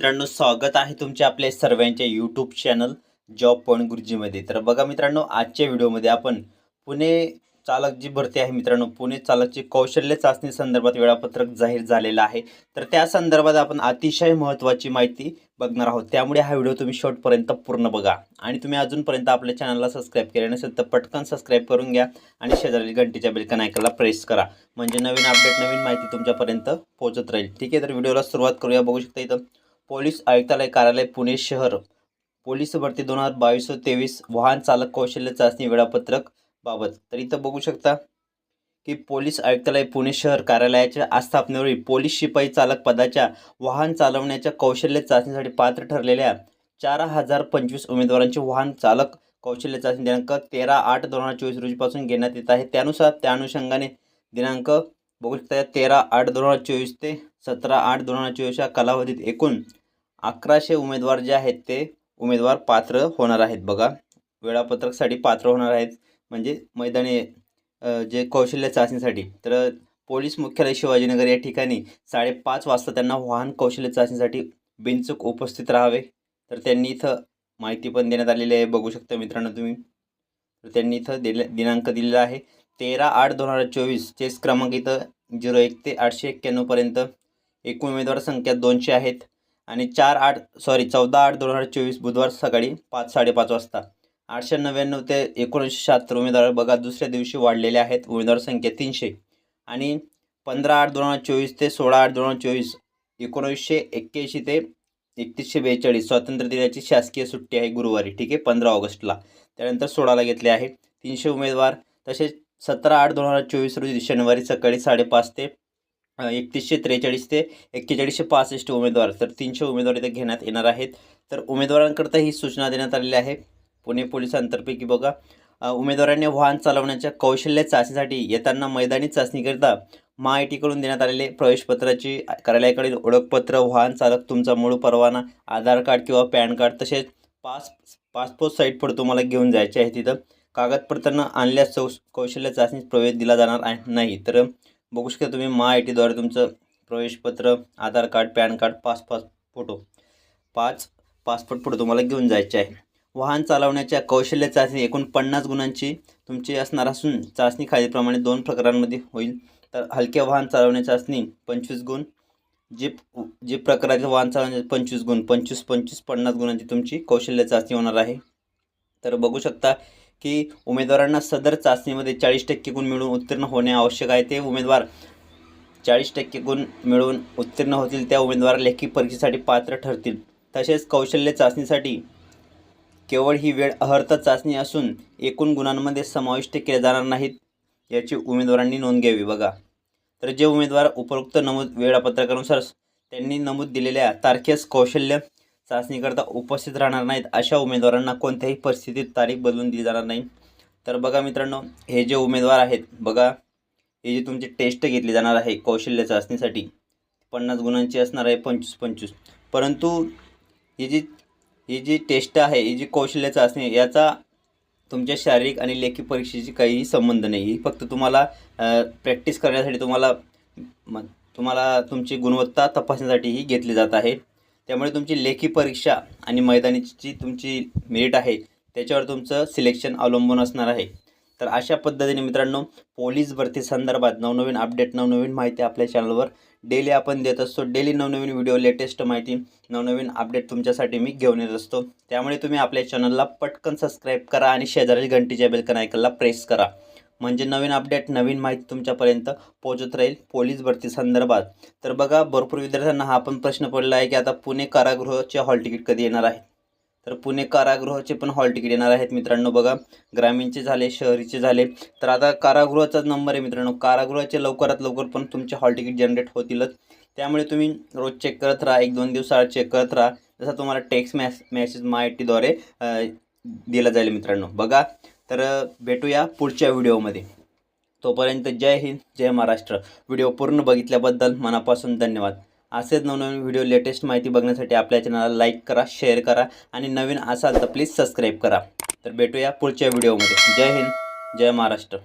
मित्रांनो स्वागत आहे तुमच्या आपल्या सर्वांच्या यूट्यूब चॅनल जॉब पॉईंट गुरुजीमध्ये. तर बघा मित्रांनो आजच्या व्हिडिओमध्ये आपण पुणे चालक जी भरती आहे मित्रांनो. पुणे चालकची कौशल्य चाचणी संदर्भात वेळापत्रक जाहीर झालेलं आहे. तर त्या संदर्भात आपण अतिशय महत्त्वाची माहिती बघणार आहोत. त्यामुळे हा व्हिडिओ तुम्ही शेवटपर्यंत पूर्ण बघा. आणि तुम्ही अजूनपर्यंत आपल्या चॅनलला सबस्क्राईब केले नसेल तर पटकन सबस्क्राईब करून घ्या आणि शेजारी घंटीच्या बेलकन ऐकायला प्रेस करा. म्हणजे नवीन अपडेट नवीन माहिती तुमच्यापर्यंत पोहोचत राहील. ठीक आहे तर व्हिडिओला सुरुवात करूया. बघू शकता इथं पोलीस आयुक्तालय कार्यालय पुणे शहर. पोलीस भरती दोन हजार बावीस व तेवीस वाहन चालक कौशल्य चाचणी वेळापत्रक बाबत. तर इथं बघू शकता की पोलीस आयुक्तालय पुणे शहर कार्यालयाच्या आस्थापनेवरील पोलीस शिपाई चालक पदाच्या वाहन चालवण्याच्या कौशल्य चाचणीसाठी पात्र ठरलेल्या चार हजार पंचवीस उमेदवारांची वाहन चालक कौशल्य चाचणी दिनांक तेरा आठ दोन हजार चोवीस रोजीपासून घेण्यात येत आहे. त्यानुसार त्या अनुषंगाने दिनांक बघू शकता तेरा आठ दोन हजार चोवीस ते सतरा आठ दोन हजार चोवीस या कालावधीत एकूण अकराशे उमेदवार जे आहेत ते उमेदवार पात्र होणार आहेत बघा. वेळापत्रकसाठी पात्र होणार आहेत. म्हणजे मैदानी जे कौशल्य चाचणीसाठी. तर पोलीस मुख्यालय शिवाजीनगर या ठिकाणी साडेपाच वाजता त्यांना वाहन कौशल्य चाचणीसाठी बिनचूक उपस्थित राहावे. तर त्यांनी इथं माहिती पण देण्यात आलेली आहे. बघू शकता मित्रांनो तुम्ही. तर त्यांनी इथं दिले दिनांक दिलेला आहे. तेरा आठ दोन हजार चोवीस चेस क्रमांक इथं झिरो एक ते आठशे एक्क्याण्णवपर्यंत एकूण उमेदवार संख्या दोनशे आहेत. आणि चार आठ सॉरी चौदा आठ दोन हजार चोवीस बुधवार सकाळी पाच साडेपाच वाजता. आठशे नव्याण्णव ते एकोणीसशे शहात्तर उमेदवार बघा दुसऱ्या दिवशी वाढलेले आहेत. उमेदवार संख्या तीनशे. आणि पंधरा आठ दोन हजार चोवीस ते सोळा आठ दोन हजार चोवीस एकोणीसशे एक्क्याऐंशी ते एकतीसशे बेचाळीस स्वातंत्र्य दिनाची शासकीय सुट्टी आहे गुरुवारी ठीक आहे? पंधरा ऑगस्टला. त्यानंतर सोळाला घेतले आहे तीनशे उमेदवार. तसेच सतरा आठ दोन हजार चोवीस रोजी शनिवारी सकाळी साडेपाच ते एकतीसशे त्रेचाळीस ते एक्केचाळीसशे पासष्ट उमेदवार तर तीनशे उमेदवार इथे घेण्यात येणार आहेत. तर उमेदवारांकरता ही सूचना देण्यात आलेली आहे. पुणे पोलिसांतर्फे की बघा उमेदवारांनी वाहन चालवण्याच्या कौशल्य चाचणीसाठी येताना मैदानी चाचणीकरिता आय टीकडून देण्यात आलेले प्रवेशपत्राची कार्यालयाकडील ओळखपत्र वाहन चालक तुमचा मूळ परवाना आधार कार्ड किंवा पॅन कार्ड तसेच पास पासपोर्ट साईट पण तुम्हाला घेऊन जायचे आहे तिथं. कागदपत्रांना आणल्यास कौशल्य चाचणीत प्रवेश दिला जाणार आहे नाही. तर बघू शकता तुम्ही मा आय टीद्वारे तुमचं प्रवेशपत्र Aadhaar card PAN card pass pass photo. पाच पासपोर्ट फोटो तुम्हाला घेऊन जायचे आहे. वाहन चालवण्याच्या कौशल्य चाचणी एकूण पन्नास गुणांची तुमची असणार असून चाचणी खालीलप्रमाणे दोन प्रकारांमध्ये होईल. तर हलक्या वाहन चालवण्या चाचणी पंचवीस गुण जीप जीप प्रकाराचे वाहन चालवण्याचे पंचवीस गुण पंचवीस पंचवीस पन्नास गुणांची तुमची कौशल्य चाचणी होणार आहे. तर बघू शकता की उमेदवारांना सदर चाचणीमध्ये चाळीस टक्के गुण मिळवून उत्तीर्ण होणे आवश्यक आहे. ते उमेदवार चाळीस टक्के गुण मिळवून उत्तीर्ण होतील त्या उमेदवार लेखी परीक्षेसाठी पात्र ठरतील. तसेच कौशल्य चाचणीसाठी केवळ ही वेळ अहर्त चाचणी असून एकूण गुणांमध्ये समाविष्ट केले जाणार नाहीत याची उमेदवारांनी नोंद घ्यावी. बघा. तर जे उमेदवार उपरोक्त नमूद वेळापत्रकानुसार त्यांनी नमूद दिलेल्या तारखेस कौशल्य चाचणीकरता उपस्थित राहणार नाहीत अशा उमेदवारांना कोणत्याही परिस्थितीत तारीख बदलून दिली जाणार नाही. तर बघा मित्रांनो हे जे उमेदवार आहेत बघा हे जी तुमची टेस्ट घेतली जाणार आहे कौशल्य चाचणीसाठी पन्नास गुणांची असणार आहे पंचवीस पंचवीस. परंतु ही जी ही जी टेस्ट आहे ही जी कौशल्य चाचणी याचा तुमच्या शारीरिक आणि लेखी परीक्षेशी काहीही संबंध नाही. ही फक्त तुम्हाला प्रॅक्टिस करण्यासाठी तुम्हाला तुम्हाला तुमची गुणवत्ता तपासण्यासाठी ही घेतली जात आहे. त्यामुळे तुमची लेखी परीक्षा आणि मैदानीची जी तुमची मेरिट आहे त्याच्यावर तुमचं सिलेक्शन अवलंबून असणार आहे. तर अशा पद्धतीने मित्रांनो पोलीस भरती संदर्भात नवनवीन अपडेट नवनवीन माहिती आपल्या चॅनलवर डेली आपण देत असतो. डेली नवनवीन व्हिडिओ लेटेस्ट माहिती नवनवीन अपडेट तुमच्यासाठी मी घेऊन येत असतो. त्यामुळे तुम्ही आपल्या चॅनलला पटकन सबस्क्राईब करा आणि शेजारील घंटीच्या बेलकन आयकनला प्रेस करा. म्हणजे नवीन अपडेट नवीन माहिती तुमच्यापर्यंत पोहोचत राहील पोलीस भरती संदर्भात. तर बघा भरपूर विद्यार्थ्यांना हा पण प्रश्न पडला आहे की आता पुणे कारागृहाचे हॉल तिकीट कधी येणार आहे? तर पुणे कारागृहाचे पण हॉल तिकीट येणार आहेत मित्रांनो बघा. ग्रामीणचे झाले शहरीचे झाले. तर आता कारागृहाचाच नंबर आहे मित्रांनो. कारागृहाचे लवकरात लवकर पण तुमचे हॉल तिकीट जनरेट होतीलच. त्यामुळे तुम्ही रोज चेक करत राहा एक दोन दिवसाआड चेक करत राहा. जसा तुम्हाला टेक्स्ट मॅस मॅसेज माय टीद्वारे दिला जाईल मित्रांनो. बघा तर भेटूया पुढच्या व्हिडिओमध्ये. तोपर्यंत जय हिंद जय महाराष्ट्र. व्हिडिओ पूर्ण बघितल्याबद्दल मनापासून धन्यवाद. असेच नवनवीन व्हिडिओ लेटेस्ट माहिती बघण्यासाठी आपल्या चॅनलला लाईक करा शेअर करा आणि नवीन असाल तर प्लीज सबस्क्राईब करा. तर भेटूया पुढच्या व्हिडिओमध्ये. जय हिंद जय महाराष्ट्र.